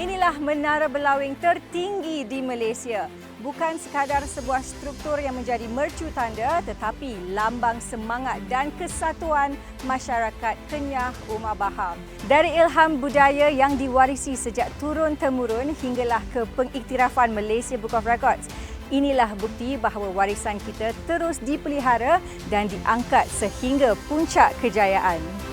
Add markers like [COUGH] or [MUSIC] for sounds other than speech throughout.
Inilah menara belawing tertinggi di Malaysia. Bukan sekadar sebuah struktur yang menjadi mercu tanda tetapi lambang semangat dan kesatuan masyarakat Kenyah Umar Bahar. Dari ilham budaya yang diwarisi sejak turun-temurun hinggalah ke pengiktirafan Malaysia Book of Records. Inilah bukti bahawa warisan kita terus dipelihara dan diangkat sehingga puncak kejayaan.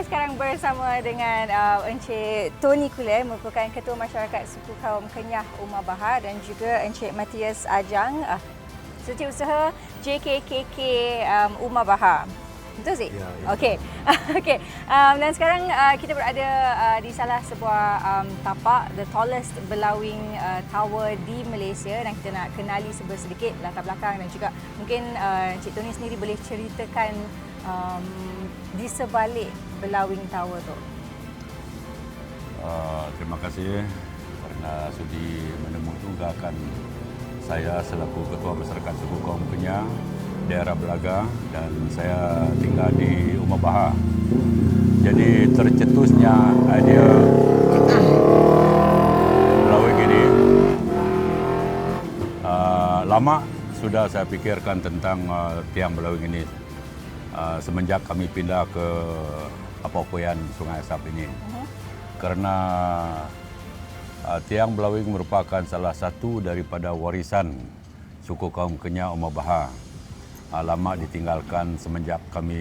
Saya sekarang bersama dengan uh, Encik Tony Kule merupakan Ketua Masyarakat Suku Kaum Kenyah Umar Bahar dan juga Encik Matias Ajang, uh, Setiausaha JKKK um, Umar Bahar. Betul sih? Ya, ya. Okey. [LAUGHS] Okey. Um, dan sekarang uh, kita berada uh, di salah sebuah um, tapak the tallest belawing uh, tower di Malaysia dan kita nak kenali sedikit latar belakang dan juga mungkin uh, Encik Tony sendiri boleh ceritakan um, di sebalik belawing tower tu. Uh, terima kasih kerana sudi menemukan saya selaku Ketua Masyarakat Suku Kaum Kenyah daerah Belaga dan saya tinggal di Umar Bahar. Jadi tercetusnya idea belawing ini uh, lama sudah saya fikirkan tentang uh, tiang belawing ini uh, semenjak kami pindah ke Apokoyan Sungai Asap ini. Kerana uh, tiang belawing merupakan salah satu daripada warisan suku kaum Kenyah Umar Bahar. Uh, lama ditinggalkan semenjak kami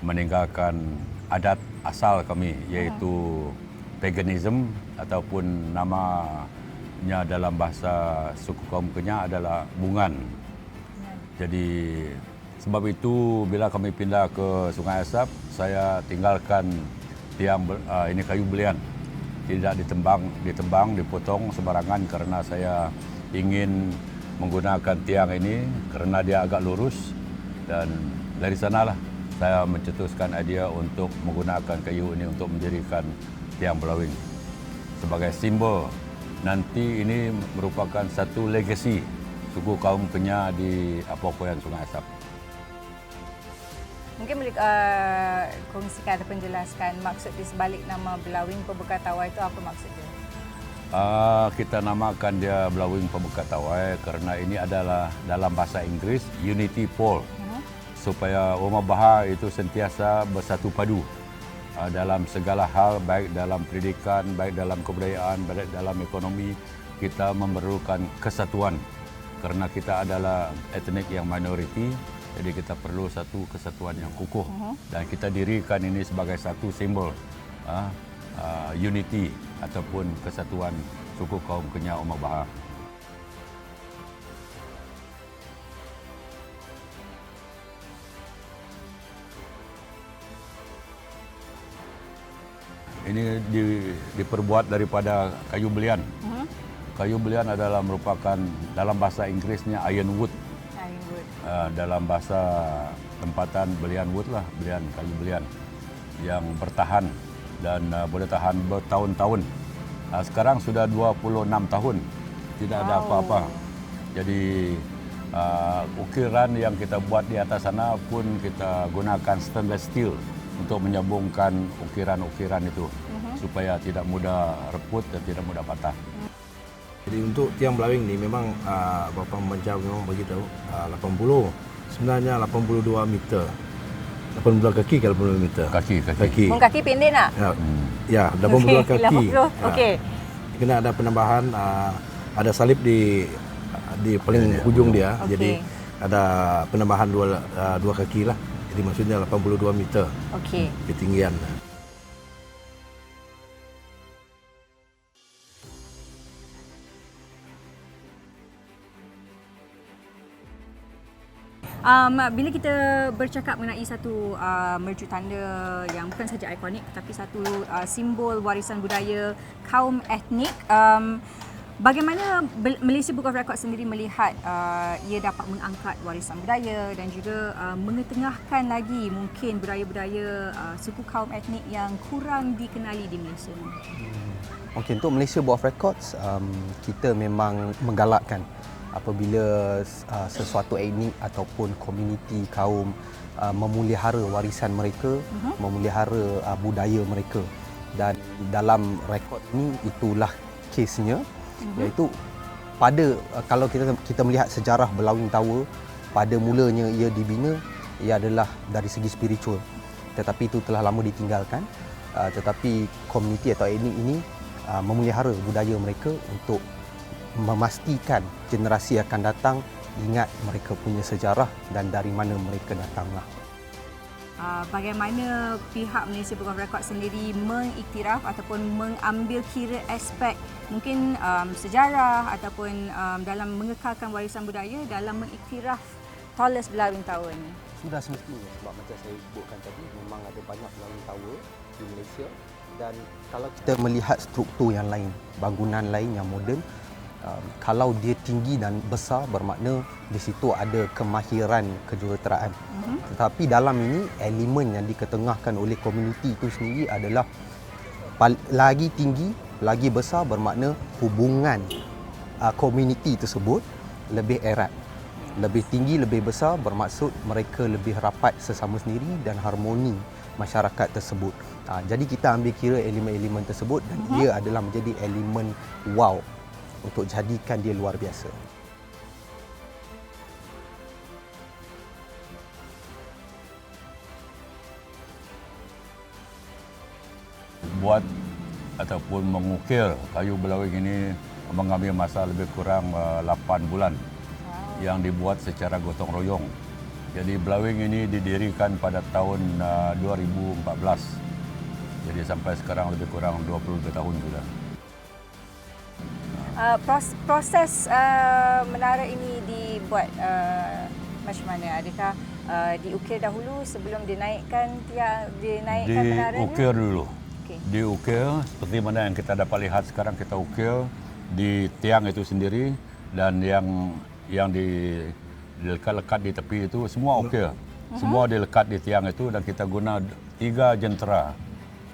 meninggalkan adat asal kami iaitu paganism ataupun namanya dalam bahasa suku kaum Kenyah adalah bungan. Jadi sebab itu bila kami pindah ke Sungai Asap, saya tinggalkan tiang uh, ini kayu belian. Tidak ditembang, ditembang, dipotong sembarangan kerana saya ingin menggunakan tiang ini kerana dia agak lurus dan dari sanalah saya mencetuskan idea untuk menggunakan kayu ini untuk mendirikan tiang belawing sebagai simbol nanti ini merupakan satu legasi suku kaum Kenyah di Apokoyan Sungai Asap. Mungkin boleh uh, kongsikan ataupun jelaskan maksud di sebalik nama belawing pembuka tawar itu apa maksudnya? Uh, kita namakan dia Belawing Pembuka Tawai kerana ini adalah dalam bahasa Inggeris Unity Pole Uh-huh. supaya Umar Bahar itu sentiasa bersatu padu uh, dalam segala hal baik dalam pendidikan, baik dalam kebudayaan, baik dalam ekonomi kita memerlukan kesatuan kerana kita adalah etnik yang minoriti jadi kita perlu satu kesatuan yang kukuh dan kita dirikan ini sebagai satu simbol uh, uh, unity ataupun kesatuan suku kaum Kenyah Umar Bahar. Ini di, diperbuat daripada kayu belian. Uh-huh. Kayu belian adalah merupakan dalam bahasa Inggerisnya ironwood. Ironwood. Uh, dalam bahasa tempatan belian wood lah, belian kayu belian yang bertahan dan uh, boleh tahan bertahun-tahun. Uh, sekarang sudah 26 tahun tidak ada Wow. apa-apa. Jadi uh, ukiran yang kita buat di atas sana pun kita gunakan stainless steel untuk menyambungkan ukiran-ukiran itu supaya tidak mudah reput dan tidak mudah patah. Jadi untuk tiang belawing ni memang uh, Bapa Membaca memang beritahu uh, 80 sebenarnya 82 meter. 82 kaki ke 82 meter? Kaki, kaki. Kaki. Mung kaki pendek nak? Ya, ya 82 kaki. 80, Ya. okey. Kena ada penambahan uh, ada salib di di paling hujung dia. Okey. Jadi ada penambahan dua uh, dua kaki lah. Jadi maksudnya 82 meter Okey. ketinggian. Um, bila kita bercakap mengenai satu uh, mercu tanda yang bukan saja ikonik tetapi satu uh, simbol warisan budaya kaum etnik um, bagaimana Malaysia Book of Records sendiri melihat uh, ia dapat mengangkat warisan budaya dan juga uh, mengetengahkan lagi mungkin budaya-budaya uh, suku kaum etnik yang kurang dikenali di Malaysia ni. Okey, untuk Malaysia Board of Records, um, kita memang menggalakkan apabila uh, sesuatu etnik ataupun komuniti kaum uh, memelihara warisan mereka, uh-huh. memelihara uh, budaya mereka. Dan dalam rekod ini itulah kesnya uh-huh. iaitu pada uh, kalau kita kita melihat sejarah Belawing Tower pada mulanya ia dibina ia adalah dari segi spiritual tetapi itu telah lama ditinggalkan uh, tetapi komuniti atau etnik ini uh, memelihara budaya mereka untuk memastikan generasi akan datang ingat mereka punya sejarah dan dari mana mereka datanglah. Uh, bagaimana pihak Malaysia Book of Records sendiri mengiktiraf ataupun mengambil kira aspek mungkin um, sejarah ataupun um, dalam mengekalkan warisan budaya dalam mengiktiraf Tallest Belawing Tower ni. Sudah semestinya sebab macam saya sebutkan tadi memang ada banyak Belawing Tower di Malaysia dan kalau kita melihat struktur yang lain, bangunan lain yang moden um, kalau dia tinggi dan besar bermakna di situ ada kemahiran kejuruteraan. Mm-hmm. Tetapi dalam ini elemen yang diketengahkan oleh komuniti itu sendiri adalah pal- lagi tinggi, lagi besar bermakna hubungan uh, komuniti tersebut lebih erat. Lebih tinggi, lebih besar bermaksud mereka lebih rapat sesama sendiri dan harmoni masyarakat tersebut. Uh, jadi kita ambil kira elemen-elemen tersebut dan uh-huh. ia adalah menjadi elemen wow untuk jadikan dia luar biasa. buat ataupun mengukir kayu belawing ini mengambil masa lebih kurang uh, 8 bulan yang dibuat secara gotong royong. Jadi belawing ini didirikan pada tahun uh, 2014. Jadi sampai sekarang lebih kurang 22 tahun sudah. Uh, pros- proses uh, menara ini dibuat uh, macam mana? Adakah uh, diukir dahulu sebelum dinaikkan tiang dinaikkan menara Diukir dulu. Okey. Diukir seperti mana yang kita dapat lihat sekarang kita ukir di tiang itu sendiri dan yang yang di dilekat-lekat di tepi itu semua ukir. Semua dilekat di tiang itu dan kita guna tiga jentera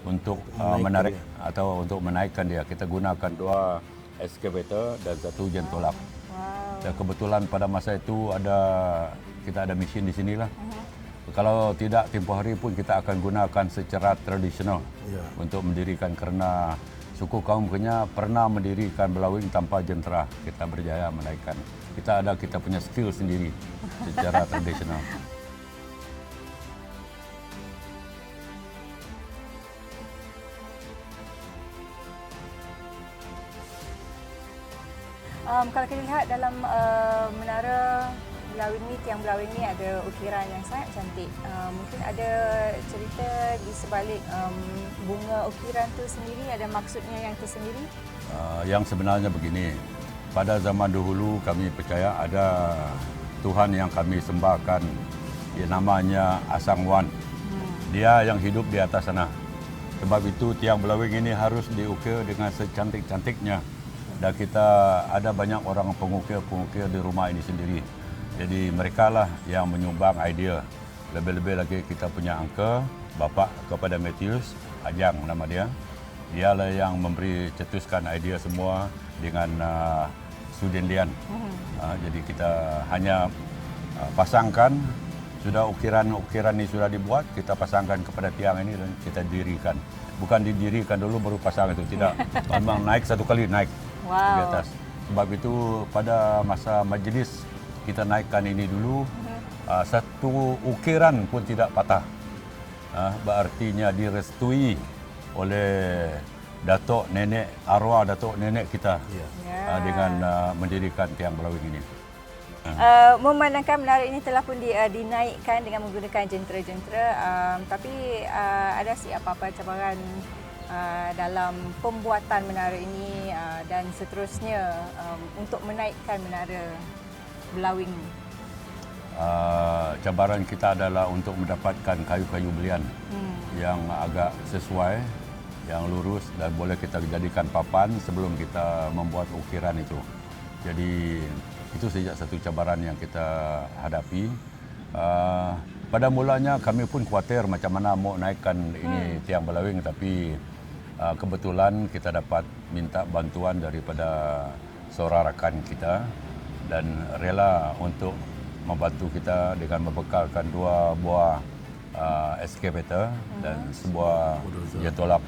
untuk uh, menarik atau untuk menaikkan dia. Kita gunakan dua excavator dan satu jentolak. Wow. Dan kebetulan pada masa itu ada kita ada mesin di sinilah. Kalau tidak tempoh hari pun kita akan gunakan secara tradisional Ya. untuk mendirikan kerana suku kaum Kenya pernah mendirikan belawing tanpa jentera. Kita berjaya menaikkan. Kita ada kita punya skill sendiri secara [LAUGHS] tradisional. Um, kalau kita lihat dalam uh, menara belawing ni, tiang belawing ni ada ukiran yang sangat cantik. Uh, mungkin ada cerita di sebalik um, bunga ukiran tu sendiri, ada maksudnya yang tersendiri? Uh, yang sebenarnya begini, pada zaman dahulu kami percaya ada Tuhan yang kami sembahkan, dia namanya Asang Wan. Dia yang hidup di atas sana. Sebab itu tiang belawing ini harus diukir dengan secantik-cantiknya. Dan kita ada banyak orang pengukir-pengukir di rumah ini sendiri. Jadi mereka lah yang menyumbang idea. Lebih-lebih lagi kita punya angka, bapa kepada Matthews, Ajang nama dia. Dialah yang memberi cetuskan idea semua dengan uh, Sudin Lian. Uh, jadi kita hanya uh, pasangkan sudah ukiran-ukiran ini sudah dibuat, kita pasangkan kepada tiang ini dan kita dirikan. Bukan didirikan dulu baru pasang itu, tidak. [LAUGHS] Memang naik satu kali naik di Wow. atas. Sebab itu pada masa majlis kita naikkan ini dulu, uh, satu ukiran pun tidak patah. Uh, berartinya direstui oleh datuk nenek arwah datuk nenek kita Ya. uh, dengan uh, mendirikan tiang belawing ini. Uh, memandangkan menara ini telah pun di, uh, dinaikkan dengan menggunakan jentera-jentera um, tapi uh, ada si apa-apa cabaran uh, dalam pembuatan menara ini uh, dan seterusnya um, untuk menaikkan menara Belawing ni. Uh, cabaran kita adalah untuk mendapatkan kayu-kayu belian Hmm. yang agak sesuai, yang lurus dan boleh kita jadikan papan sebelum kita membuat ukiran itu. Jadi itu sejak satu cabaran yang kita hadapi. Uh, pada mulanya kami pun khawatir macam mana mau naikkan ini tiang belawing tapi uh, kebetulan kita dapat minta bantuan daripada seorang rakan kita dan rela untuk membantu kita dengan membekalkan dua buah uh, excavator dan sebuah jetolap.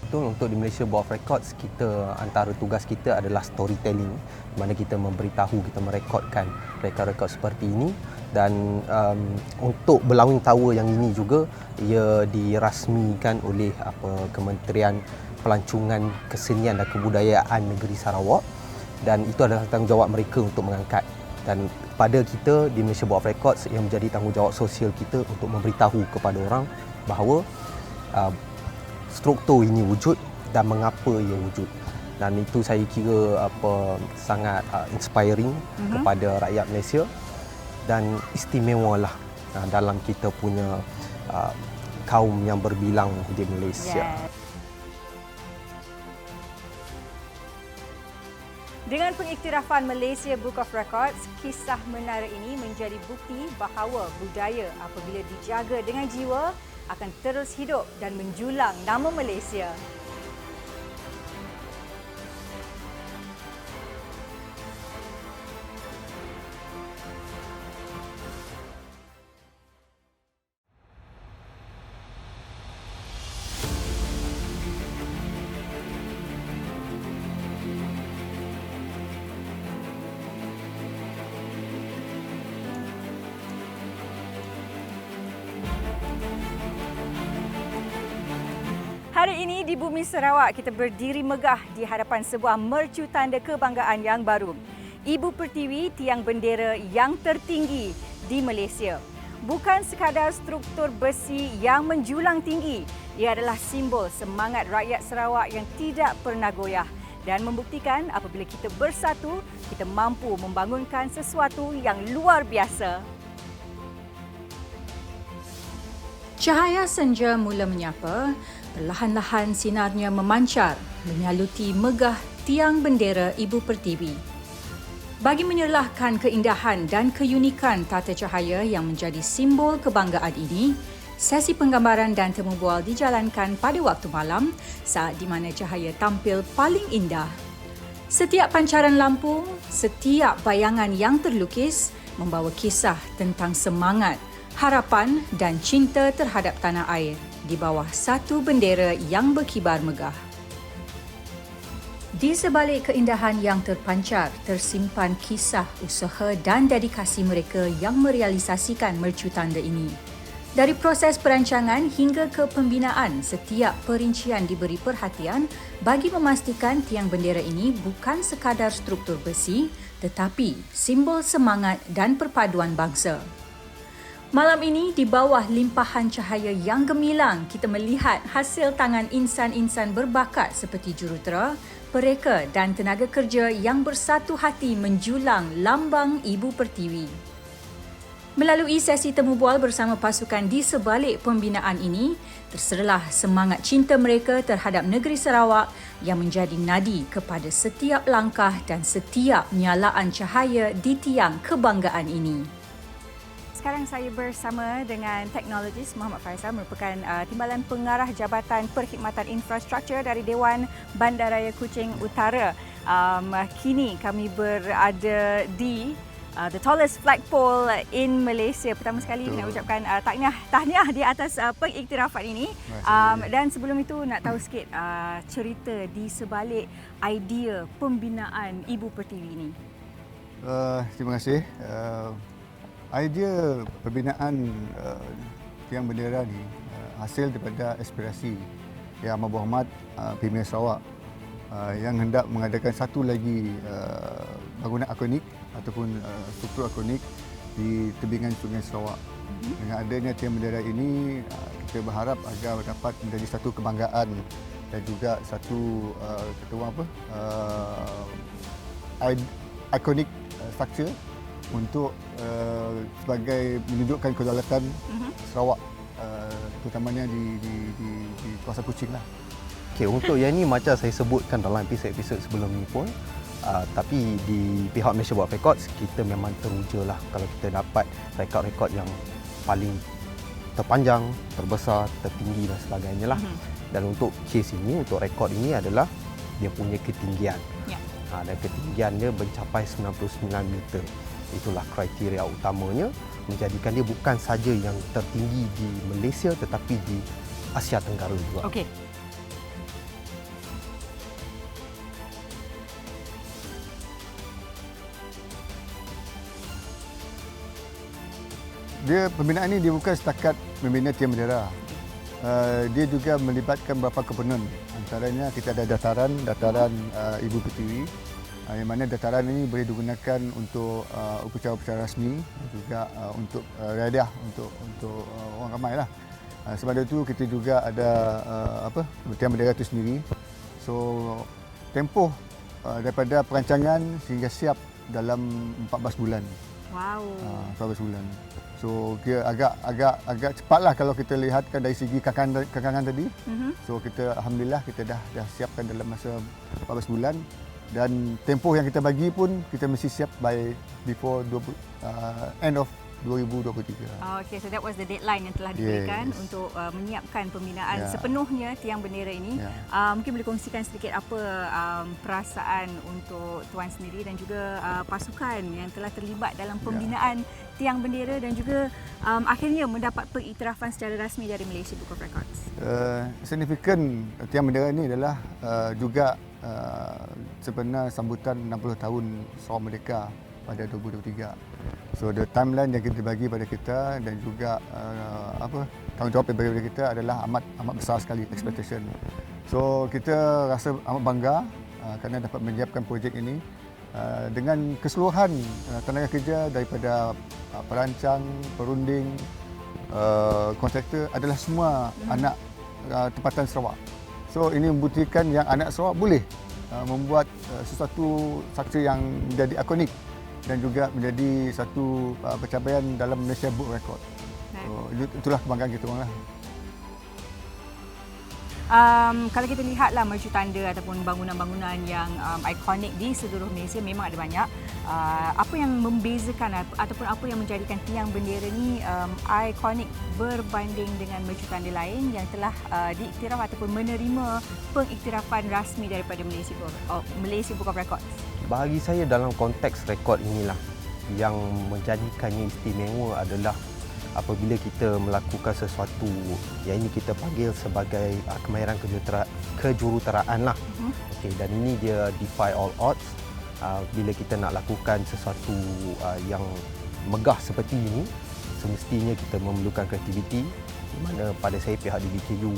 Betul untuk di Malaysia Board of Records kita antara tugas kita adalah storytelling. Di mana kita memberitahu kita merekodkan rekod-rekod seperti ini dan um, untuk Belawing Tower yang ini juga ia dirasmikan oleh apa Kementerian Pelancongan Kesenian dan Kebudayaan Negeri Sarawak. Dan itu adalah tanggungjawab mereka untuk mengangkat. Dan pada kita di Malaysia Board of Records yang menjadi tanggungjawab sosial kita untuk memberitahu kepada orang bahawa uh, struktur ini wujud dan mengapa ia wujud. Dan itu saya kira apa sangat uh, inspiring mm-hmm. kepada rakyat Malaysia dan istimewalah uh, dalam kita punya uh, kaum yang berbilang di Malaysia. Yes. Dengan pengiktirafan Malaysia Book of Records, kisah menara ini menjadi bukti bahawa budaya apabila dijaga dengan jiwa akan terus hidup dan menjulang nama Malaysia. Ini di Bumi Sarawak kita berdiri megah di hadapan sebuah mercu tanda kebanggaan yang baru. Ibu Pertiwi tiang bendera yang tertinggi di Malaysia. Bukan sekadar struktur besi yang menjulang tinggi, ia adalah simbol semangat rakyat Sarawak yang tidak pernah goyah dan membuktikan apabila kita bersatu, kita mampu membangunkan sesuatu yang luar biasa. Cahaya senja mula menyapa, perlahan-lahan sinarnya memancar menyaluti megah tiang bendera Ibu Pertiwi. Bagi menyerlahkan keindahan dan keunikan tata cahaya yang menjadi simbol kebanggaan ini, sesi penggambaran dan temu bual dijalankan pada waktu malam saat di mana cahaya tampil paling indah. Setiap pancaran lampu, setiap bayangan yang terlukis membawa kisah tentang semangat, harapan dan cinta terhadap tanah air di bawah satu bendera yang berkibar megah. Di sebalik keindahan yang terpancar, tersimpan kisah, usaha dan dedikasi mereka yang merealisasikan mercu tanda ini. Dari proses perancangan hingga ke pembinaan, setiap perincian diberi perhatian bagi memastikan tiang bendera ini bukan sekadar struktur besi tetapi simbol semangat dan perpaduan bangsa. Malam ini, di bawah limpahan cahaya yang gemilang, kita melihat hasil tangan insan-insan berbakat seperti jurutera, pereka dan tenaga kerja yang bersatu hati menjulang lambang Ibu Pertiwi. Melalui sesi temu bual bersama pasukan di sebalik pembinaan ini, terserlah semangat cinta mereka terhadap negeri Sarawak yang menjadi nadi kepada setiap langkah dan setiap nyalaan cahaya di tiang kebanggaan ini. Sekarang saya bersama dengan teknologis Muhammad Faisal merupakan uh, Timbalan Pengarah Jabatan Perkhidmatan Infrastruktur dari Dewan Bandaraya Kuching Utara. Um, kini kami berada di uh, the tallest flagpole in Malaysia. Pertama sekali Betul. nak ucapkan uh, tahniah tahniah di atas uh, pengiktirafan ini. Um, dan sebelum itu nak tahu sikit uh, cerita di sebalik idea pembinaan Ibu Pertiwi ini. Uh, terima kasih. Uh, idea pembinaan uh, tiang bendera ni uh, hasil daripada aspirasi Yang Amat Berhormat uh, Premier Sarawak uh, yang hendak mengadakan satu lagi uh, bangunan ikonik ataupun uh, struktur ikonik di tebingan Sungai Sarawak. Dengan adanya tiang bendera ini, uh, kita berharap agar dapat menjadi satu kebanggaan dan juga satu uh, kata apa? Uh, ikonik uh, structure untuk uh, sebagai menunjukkan kedaulatan Sarawak uh, terutamanya di di di, di kawasan Kuching lah. Okey, untuk yang ni macam saya sebutkan dalam episod-episod sebelum ni pun uh, tapi di pihak Malaysia Board of Records kita memang teruja lah kalau kita dapat rekod-rekod yang paling terpanjang, terbesar, tertinggi dan sebagainya lah. Dan untuk kes ini, untuk rekod ini adalah dia punya ketinggian. Ya. Ha, dan ketinggian dia mencapai 99 meter. Itulah kriteria utamanya menjadikan dia bukan saja yang tertinggi di Malaysia tetapi di Asia Tenggara juga. Okey. Dia pembinaan ini dia bukan setakat membina tiang bendera. Uh, dia juga melibatkan beberapa komponen. Antaranya kita ada dataran, dataran uh, Ibu Pertiwi yang mana dataran ini boleh digunakan untuk uh, upacara-upacara rasmi juga uh, untuk uh, radiah untuk untuk uh, orang ramai lah. Uh, sebab itu kita juga ada uh, apa tiang bendera itu sendiri. So tempoh uh, daripada perancangan sehingga siap dalam 14 bulan. Wow. Ah, 12 bulan. So dia agak agak agak cepatlah kalau kita lihatkan dari segi kekangan kekangan tadi. Mhm. So kita alhamdulillah kita dah dah siapkan dalam masa 14 bulan dan tempoh yang kita bagi pun kita mesti siap by before 20, uh, end of 2023. Oh, okay, so that was the deadline yang telah diberikan Yes. untuk uh, menyiapkan pembinaan Ya. sepenuhnya tiang bendera ini. Ya. Uh, mungkin boleh kongsikan sedikit apa um, perasaan untuk tuan sendiri dan juga uh, pasukan yang telah terlibat dalam pembinaan tiang bendera dan juga um, akhirnya mendapat pengiktirafan secara rasmi dari Malaysia Book of Records. Uh, signifikan tiang bendera ini adalah uh, juga uh, sebenar sambutan 60 tahun Sarawak Merdeka pada 2023. So the timeline yang kita bagi pada kita dan juga uh, apa tanggungjawab yang bagi pada kita adalah amat amat besar sekali expectation. So kita rasa amat bangga uh, kerana dapat menyiapkan projek ini uh, dengan keseluruhan uh, tenaga kerja daripada uh, perancang, perunding, uh, kontraktor adalah semua anak uh, tempatan Sarawak. So ini membuktikan yang anak Sarawak boleh uh, membuat uh, sesuatu saksi yang menjadi ikonik dan juga menjadi satu uh, pencapaian dalam Malaysia Book Record. So itu- itulah kebanggaan kita orang lah. Um, kalau kita lihatlah mercu tanda ataupun bangunan-bangunan yang um, ikonik di seluruh Malaysia memang ada banyak. Uh, apa yang membezakan at- ataupun apa yang menjadikan tiang bendera ni um, ikonik berbanding dengan mercu tanda lain yang telah uh, diiktiraf ataupun menerima pengiktirafan rasmi daripada Malaysia Book of, Malaysia Book of Records. Bagi saya dalam konteks rekod inilah yang menjadikannya istimewa adalah apabila kita melakukan sesuatu yang ini kita panggil sebagai uh, kemahiran kejurutera, kejuruteraan lah. Mhm. Okay, dan ini dia defy all odds uh, bila kita nak lakukan sesuatu uh, yang megah seperti ini semestinya kita memerlukan kreativiti di mana pada saya pihak DBKU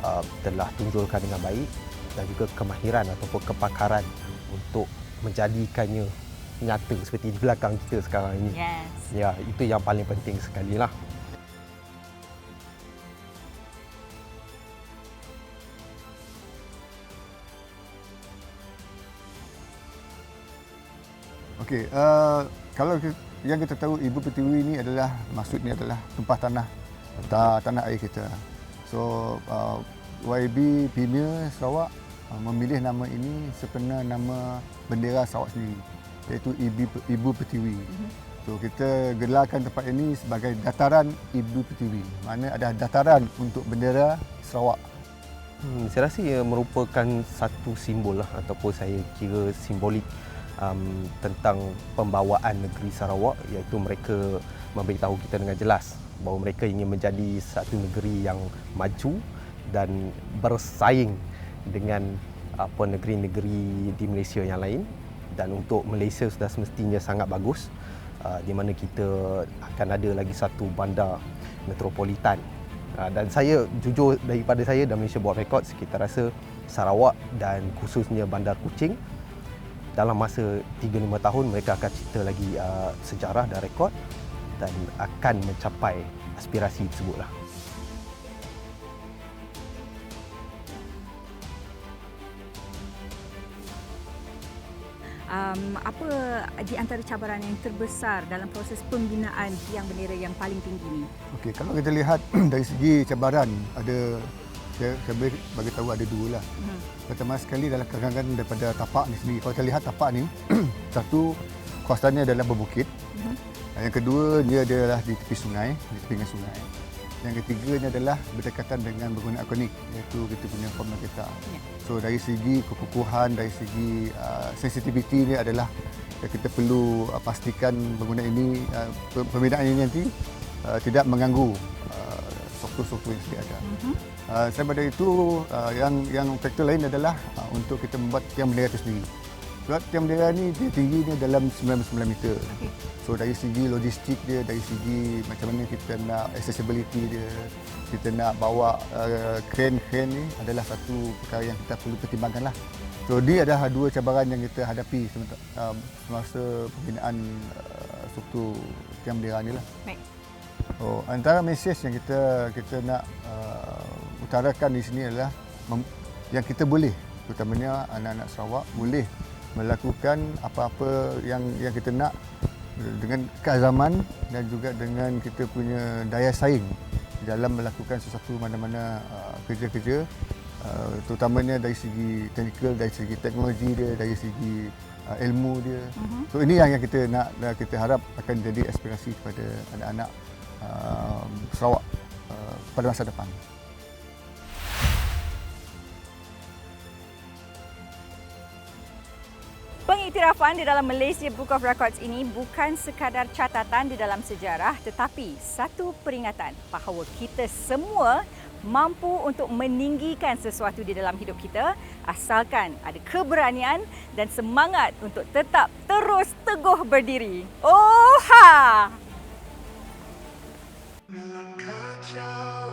uh, telah tunjulkan dengan baik dan juga kemahiran ataupun kepakaran untuk menjadikannya nyata seperti di belakang kita sekarang ini. Yes. Ya, itu yang paling penting sekali lah. Okey, uh, kalau ki- yang kita tahu Ibu Pertiwi ini adalah maksudnya adalah tumpah tanah ta, tanah air kita. So uh, YB Premier Sarawak uh, memilih nama ini sepenuh nama bendera Sarawak sendiri iaitu Ibu, Ibu Pertiwi. So kita gelarkan tempat ini sebagai dataran Ibu Pertiwi. Mana ada dataran untuk bendera Sarawak. Hmm, saya rasa ia merupakan satu simbol lah ataupun saya kira simbolik um, tentang pembawaan negeri Sarawak iaitu mereka memberitahu kita dengan jelas bahawa mereka ingin menjadi satu negeri yang maju dan bersaing dengan apa negeri-negeri di Malaysia yang lain dan untuk Malaysia sudah semestinya sangat bagus uh, di mana kita akan ada lagi satu bandar metropolitan Uh, dan saya jujur daripada saya dan Malaysia Board Records kita rasa Sarawak dan khususnya Bandar Kuching dalam masa 3-5 tahun mereka akan cipta lagi uh, sejarah dan rekod dan akan mencapai aspirasi tersebutlah. Um, apa di antara cabaran yang terbesar dalam proses pembinaan tiang bendera yang paling tinggi ni? Okey, kalau kita lihat [CLEARS THROAT] dari segi cabaran ada saya, saya boleh bagi tahu ada dua lah. Hmm. Pertama sekali dalam kekangan daripada tapak ni sendiri. Kalau kita lihat tapak ni, [CLEARS THROAT] satu kawasannya adalah berbukit. Mhm. Yang kedua dia adalah di tepi sungai, di tepi sungai. Yang ketiganya adalah berdekatan dengan bangunan ikonik iaitu kita punya formal kita. Ya. So dari segi kekukuhan, dari segi uh, sensitiviti ni adalah uh, kita perlu uh, pastikan bangunan ini uh, pe- pembinaan ini nanti uh, tidak mengganggu uh, struktur-struktur yang sedia ada. Mhm. Uh, selain daripada itu uh, yang yang faktor lain adalah uh, untuk kita membuat tiang bendera itu sendiri. Sebab tiang bendera ni dia tingginya dalam 99 meter. Okey. So dari segi logistik dia, dari segi macam mana kita nak accessibility dia, kita nak bawa uh, crane-crane ni adalah satu perkara yang kita perlu pertimbangkan lah. So dia adalah dua cabaran yang kita hadapi semasa, uh, semasa pembinaan uh, struktur tiang bendera ni lah. Baik. Oh, antara mesej yang kita kita nak uh, utarakan di sini adalah yang kita boleh, terutamanya anak-anak Sarawak boleh melakukan apa-apa yang yang kita nak dengan keazaman dan juga dengan kita punya daya saing dalam melakukan sesuatu mana-mana uh, kerja-kerja uh, terutamanya dari segi teknikal, dari segi teknologi dia, dari segi uh, ilmu dia. Mhm. So ini yang yang kita nak kita harap akan jadi aspirasi kepada anak-anak uh, Sarawak uh, pada masa depan. Pengiktirafan di dalam Malaysia Book of Records ini bukan sekadar catatan di dalam sejarah tetapi satu peringatan bahawa kita semua mampu untuk meninggikan sesuatu di dalam hidup kita asalkan ada keberanian dan semangat untuk tetap terus teguh berdiri. Oh ha! Melangkah jauh,